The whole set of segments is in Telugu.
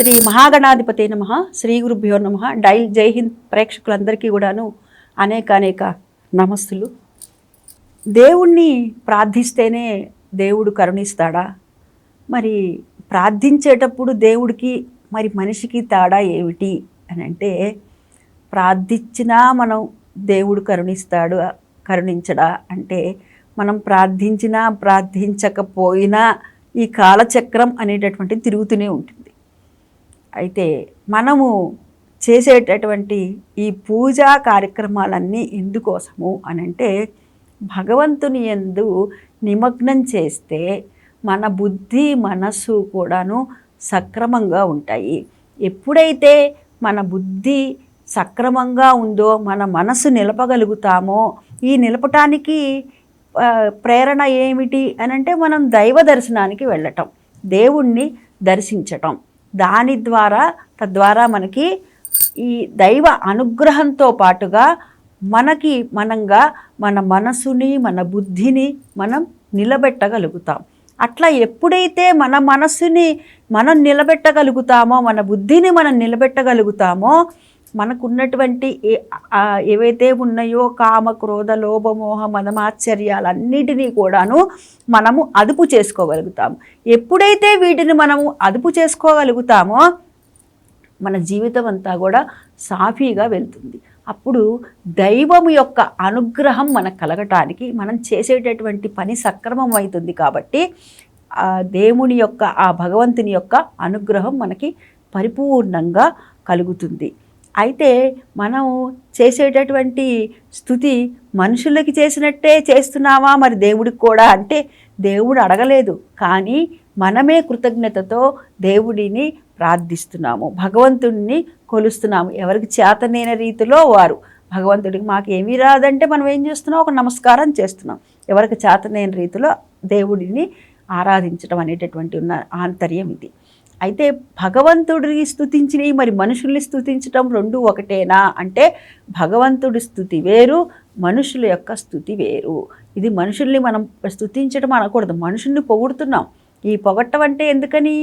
శ్రీ మహాగణాధిపతి నమ. శ్రీ గురుభ్యో నమ. డైల్ జై హింద్ ప్రేక్షకులందరికీ కూడాను అనేక అనేక నమస్సులు దేవుణ్ణి ప్రార్థిస్తేనే దేవుడు కరుణిస్తాడా? మరి ప్రార్థించేటప్పుడు దేవుడికి మరి మనిషికి తేడా ఏమిటి అని అంటే ప్రార్థించినా మనం దేవుడు కరుణిస్తాడు కరుణించడా అంటే మనం ప్రార్థించినా ప్రార్థించకపోయినా ఈ కాలచక్రం అనేటటువంటి తిరుగుతూనే ఉంటుంది. అయితే మనము చేసేటటువంటి ఈ పూజా కార్యక్రమాలన్నీ ఎందుకోసము అని అంటే భగవంతుని ఎందు నిమగ్నం చేస్తే మన బుద్ధి మనస్సు కూడాను సక్రమంగా ఉంటాయి. ఎప్పుడైతే మన బుద్ధి సక్రమంగా ఉందో మన మనసు నిలపగలుగుతామో ఈ నిలపటానికి ప్రేరణ ఏమిటి అనంటే మనం దైవ దర్శనానికి వెళ్ళటం దేవుణ్ణి దర్శించటం. దాని ద్వారా తద్వారా మనకి ఈ దైవ అనుగ్రహంతో పాటుగా మనకి మనంగా మన మనసుని మన బుద్ధిని మనం నిలబెట్టగలుగుతాం. అట్లా ఎప్పుడైతే మన మనసుని మనం నిలబెట్టగలుగుతామో మన బుద్ధిని మనం నిలబెట్టగలుగుతామో మనకున్నటువంటి ఏవైతే ఉన్నాయో కామ క్రోధ లోభమోహ మదమాశ్చర్యాలన్నిటినీ కూడాను మనము అదుపు చేసుకోగలుగుతాము. ఎప్పుడైతే వీటిని మనము అదుపు చేసుకోగలుగుతామో మన జీవితం అంతా కూడా సాఫీగా వెళ్తుంది. అప్పుడు దైవం యొక్క అనుగ్రహం మనకు కలగటానికి మనం చేసేటటువంటి పని సక్రమం అవుతుంది కాబట్టి ఆ దేవుని యొక్క ఆ భగవంతుని యొక్క అనుగ్రహం మనకి పరిపూర్ణంగా కలుగుతుంది. అయితే మనం చేసేటటువంటి స్థుతి మనుషులకి చేసినట్టే చేస్తున్నావా? మరి దేవుడికి కూడా? అంటే దేవుడు అడగలేదు. కానీ మనమే కృతజ్ఞతతో దేవుడిని ప్రార్థిస్తున్నాము. భగవంతుడిని కొలుస్తున్నాము. ఎవరికి చేతనైన రీతిలో వారు. భగవంతుడికి మాకు ఏమీ రాదంటే మనం ఏం చేస్తున్నాం? ఒక నమస్కారం చేస్తున్నాం. ఎవరికి చేతనైన రీతిలో దేవుడిని ఆరాధించడం అనేటటువంటి ఉన్న ఆంతర్యం ఇది. అయితే భగవంతుడిని స్థుతించినవి మరి మనుషుల్ని స్థుతించటం రెండు ఒకటేనా? అంటే భగవంతుడి స్థుతి వేరు మనుషుల యొక్క స్థుతి వేరు. ఇది మనుషుల్ని మనం స్థుతించడం అనకూడదు మనుషుల్ని పొగుడుతున్నాం. ఈ పొగట్టం అంటే ఎందుకని?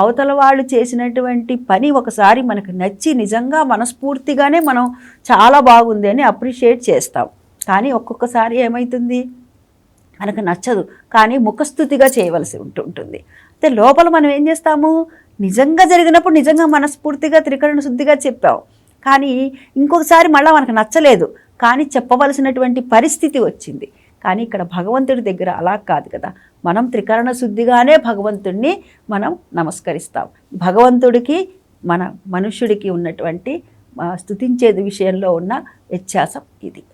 అవతల వాళ్ళు చేసినటువంటి పని ఒకసారి మనకు నచ్చి నిజంగా మనస్ఫూర్తిగానే మనం చాలా బాగుంది అని అప్రిషియేట్ చేస్తాం. కానీ ఒక్కొక్కసారి ఏమవుతుంది మనకు నచ్చదు కానీ ముఖస్థుతిగా చేయవలసి ఉంటుంటుంది అయితే లోపల మనం ఏం చేస్తాము? నిజంగా జరిగినప్పుడు నిజంగా మనస్ఫూర్తిగా త్రికరణ శుద్ధిగా చెప్పావు. కానీ ఇంకొకసారి మళ్ళీ మనకు నచ్చలేదు. కానీ చెప్పవలసినటువంటి పరిస్థితి వచ్చింది. కానీ ఇక్కడ భగవంతుడి దగ్గర అలా కాదు కదా. మనం త్రికరణ శుద్ధిగానే భగవంతుడిని మనం నమస్కరిస్తాం. భగవంతుడికి మన మనుష్యుడికి ఉన్నటువంటి స్థుతించేది విషయంలో ఉన్న వ్యత్యాసం ఇది.